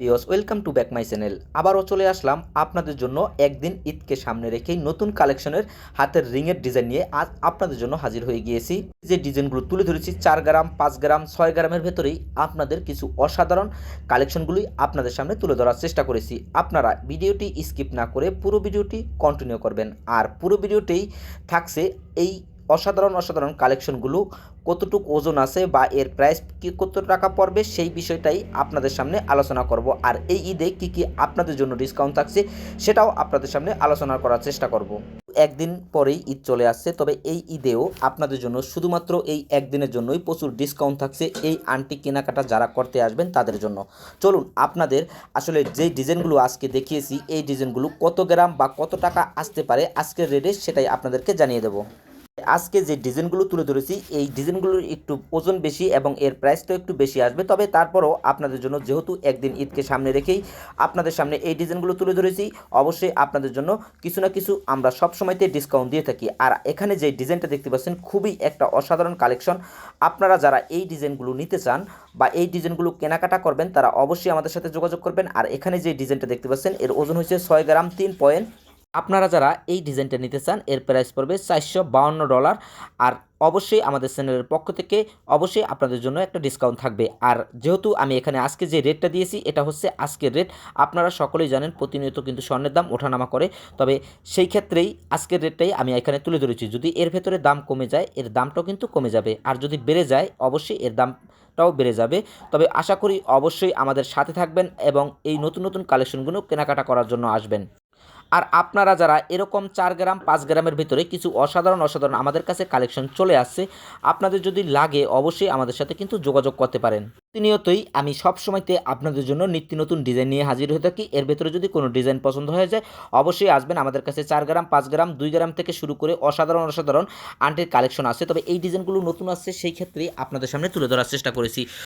Viewers, welcome to back my channel. আবারও চলে আসলাম আপনাদের জন্য একদিন ঈদকে সামনে রেখেই নতুন কালেকশনের হাতের রিংয়ের ডিজাইন নিয়ে আজ আপনাদের জন্য হাজির হয়ে গিয়েছি। যে ডিজাইনগুলো তুলে ধরেছি, চার গ্রাম, পাঁচ গ্রাম, ছয় গ্রামের ভেতরেই আপনাদের কিছু অসাধারণ কালেকশনগুলি আপনাদের সামনে তুলে ধরার চেষ্টা করেছি। আপনারা ভিডিওটি স্কিপ না করে পুরো ভিডিওটি কন্টিনিউ করবেন। আর পুরো ভিডিওতেই থাকছে এই অসাধারণ অসাধারণ কালেকশনগুলো কতটুকু ওজন আছে বা এর প্রাইস কি কত টাকা পড়বে সেই বিষয়টাই আপনাদের সামনে আলোচনা করব। আর এই ঈদে কি কি আপনাদের জন্য ডিসকাউন্ট থাকছে সেটাও আপনাদের সামনে আলোচনা করার চেষ্টা করব। একদিন পরেই ঈদ চলে আসছে, তবে এই ঈদেও আপনাদের জন্য শুধুমাত্র এই একদিনের জন্যই প্রচুর ডিসকাউন্ট থাকছে এই আন্টি কেনাকাটা যারা করতে আসবেন তাদের জন্য। চলুন, আপনাদের আসলে যে ডিজাইনগুলো আজকে দেখিয়েছি, এই ডিজাইনগুলো কত গ্রাম বা কত টাকা আসতে পারে আজকের রেটে সেটাই আপনাদেরকে জানিয়ে দেবো। আজকে যে ডিজাইনগুলো তুলে ধরেছি, এই ডিজাইনগুলোর একটু ওজন বেশি এবং এর প্রাইসটাও একটু বেশি আসবে। তবে তারপরও আপনাদের জন্য যেহেতু একদিন ঈদকে সামনে রেখেই আপনাদের সামনে এই ডিজাইনগুলো তুলে ধরেছি, অবশ্যই আপনাদের জন্য কিছু না কিছু আমরা সব সময়তে ডিসকাউন্ট দিয়ে থাকি। আর এখানে যে ডিজাইনটা দেখতে পাচ্ছেন, খুবই একটা অসাধারণ কালেকশন আপনারা যারা এই ডিজাইনগুলো নিতে চান বা এই ডিজাইনগুলো কেনাকাটা করবেন, তারা অবশ্যই আমাদের সাথে যোগাযোগ করবেন। আর এখানে যে ডিজাইনটা দেখতে পাচ্ছেন, এর ওজন হচ্ছে ছয় গ্রাম, তিন পয়েন্ট আপনারা যারা এই ডিজাইনটা নিতে চান, এর প্রাইস পড়বে চারশো বাউন্ন ডলার আর অবশ্যই আমাদের চ্যানেলের পক্ষ থেকে অবশ্যই আপনাদের জন্য একটা ডিসকাউন্ট থাকবে। আর যেহেতু আমি এখানে আজকে যে রেটটা দিয়েছি, এটা হচ্ছে আজকের রেট আপনারা সকলেই জানেন প্রতিনিয়ত কিন্তু স্বর্ণের দাম ওঠানামা করে। তবে সেই ক্ষেত্রেই আজকের রেটটাই আমি এখানে তুলে ধরেছি। যদি এর ভেতরে দাম কমে যায়, এর দামটাও কিন্তু কমে যাবে। আর যদি বেড়ে যায়, অবশ্যই এর দাম টাও বেড়ে যাবে। তবে আশা করি অবশ্যই আমাদের সাথে থাকবেন এবং এই নতুন নতুন কালেকশনগুলো কেনাকাটা করার জন্য আসবেন। আর আপনারা যারা এরকম চার গ্রাম, পাঁচ গ্রামের ভিতরে কিছু অসাধারণ অসাধারণ আমাদের কাছে কালেকশন চলে আসছে, আপনাদের যদি লাগে অবশ্যই আমাদের সাথে কিন্তু যোগাযোগ করতে পারেন। প্রতিনিয়তই আমি সব সময়তে আপনাদের জন্য নিত্য নতুন ডিজাইন নিয়ে হাজির হয়ে থাকি। এর ভেতরে যদি কোনো ডিজাইন পছন্দ হয়ে যায়, অবশ্যই আসবেন আমাদের কাছে চার গ্রাম, পাঁচ গ্রাম, দুই গ্রাম থেকে শুরু করে অসাধারণ অসাধারণ আন্টির কালেকশন আছে। তবে এই ডিজাইনগুলো নতুন আসছে, সেই ক্ষেত্রে আপনাদের সামনে তুলে ধরার চেষ্টা করেছি।